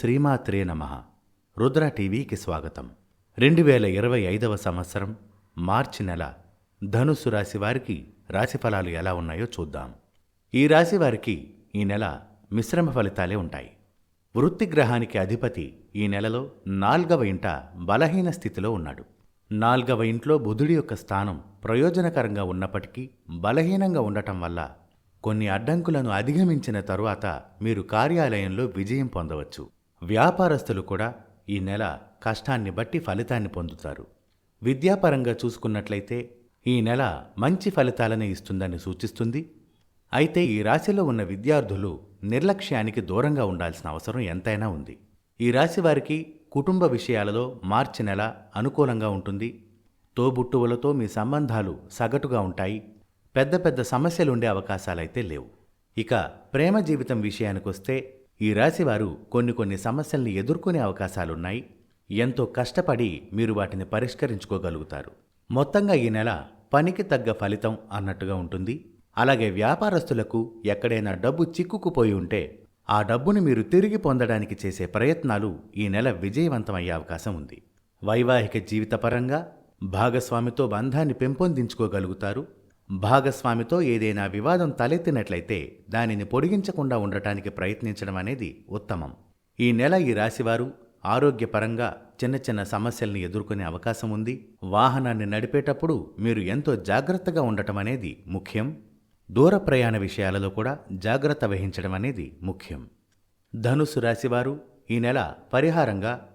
శ్రీమాత్రే నమ. రుద్ర టీవీకి స్వాగతం. రెండు వేల ఇరవై ఐదవ సంవత్సరం మార్చి నెల ధనుస్సు రాశి వారికి రాశిఫలాలు ఎలా ఉన్నాయో చూద్దాం. ఈ రాశి వారికి ఈ నెల మిశ్రమ ఫలితాలే ఉంటాయి. వృత్తి గ్రహానికి అధిపతి ఈ నెలలో నాల్గవ ఇంట బలహీన స్థితిలో ఉన్నాడు. నాల్గవ ఇంట్లో బుధుడి యొక్క స్థానం ప్రయోజనకరంగా ఉన్నప్పటికీ బలహీనంగా ఉండటం వల్ల కొన్ని అడ్డంకులను అధిగమించిన తరువాత మీరు కార్యాలయంలో విజయం పొందవచ్చు. వ్యాపారస్తులు కూడా ఈ నెల కష్టాన్ని బట్టి ఫలితాన్ని పొందుతారు. విద్యాపరంగా చూసుకున్నట్లయితే ఈ నెల మంచి ఫలితాలను ఇస్తుందని సూచిస్తుంది. అయితే ఈ రాశిలో ఉన్న విద్యార్థులు నిర్లక్ష్యానికి దూరంగా ఉండాల్సిన అవసరం ఎంతైనా ఉంది. ఈ రాశి వారికి కుటుంబ విషయాలలో మార్చి నెల అనుకూలంగా ఉంటుంది. తోబుట్టువులతో మీ సంబంధాలు సగటుగా ఉంటాయి. పెద్ద పెద్ద సమస్యలుండే అవకాశాలైతే లేవు. ఇక ప్రేమ జీవితం విషయానికొస్తే ఈ రాశివారు కొన్ని కొన్ని సమస్యల్ని ఎదుర్కొనే అవకాశాలున్నాయి. ఎంతో కష్టపడి మీరు వాటిని పరిష్కరించుకోగలుగుతారు. మొత్తంగా ఈ నెల పనికి తగ్గ ఫలితం అన్నట్టుగా ఉంటుంది. అలాగే వ్యాపారస్తులకు ఎక్కడైనా డబ్బు చిక్కుకుపోయి ఉంటే ఆ డబ్బును మీరు తిరిగి పొందడానికి చేసే ప్రయత్నాలు ఈ నెల విజయవంతమయ్యే అవకాశం ఉంది. వైవాహిక జీవితపరంగా భాగస్వామితో బంధాన్ని పెంపొందించుకోగలుగుతారు. భాగస్వామితో ఏదైనా వివాదం తలెత్తినట్లయితే దానిని పొడిగించకుండా ఉండటానికి ప్రయత్నించడం అనేది ఉత్తమం. ఈ నెల ఈ రాశివారు ఆరోగ్యపరంగా చిన్న చిన్న సమస్యల్ని ఎదుర్కొనే అవకాశం ఉంది. వాహనాన్ని నడిపేటప్పుడు మీరు ఎంతో జాగ్రత్తగా ఉండటం అనేది ముఖ్యం. దూర ప్రయాణ విషయాలలో కూడా జాగ్రత్త వహించడం అనేది ముఖ్యం. ధనుసు రాశివారు ఈ నెల పరిహారంగా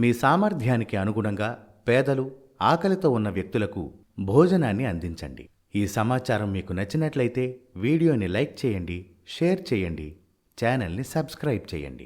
మీ సామర్థ్యానికి అనుగుణంగా పేదలు ఆకలితో ఉన్న వ్యక్తులకు భోజనాన్ని అందించండి. ఈ సమాచారం మీకు నచ్చినట్లయితే వీడియోని లైక్ చేయండి షేర్ చేయండి ఛానల్ని సబ్స్క్రైబ్ చేయండి.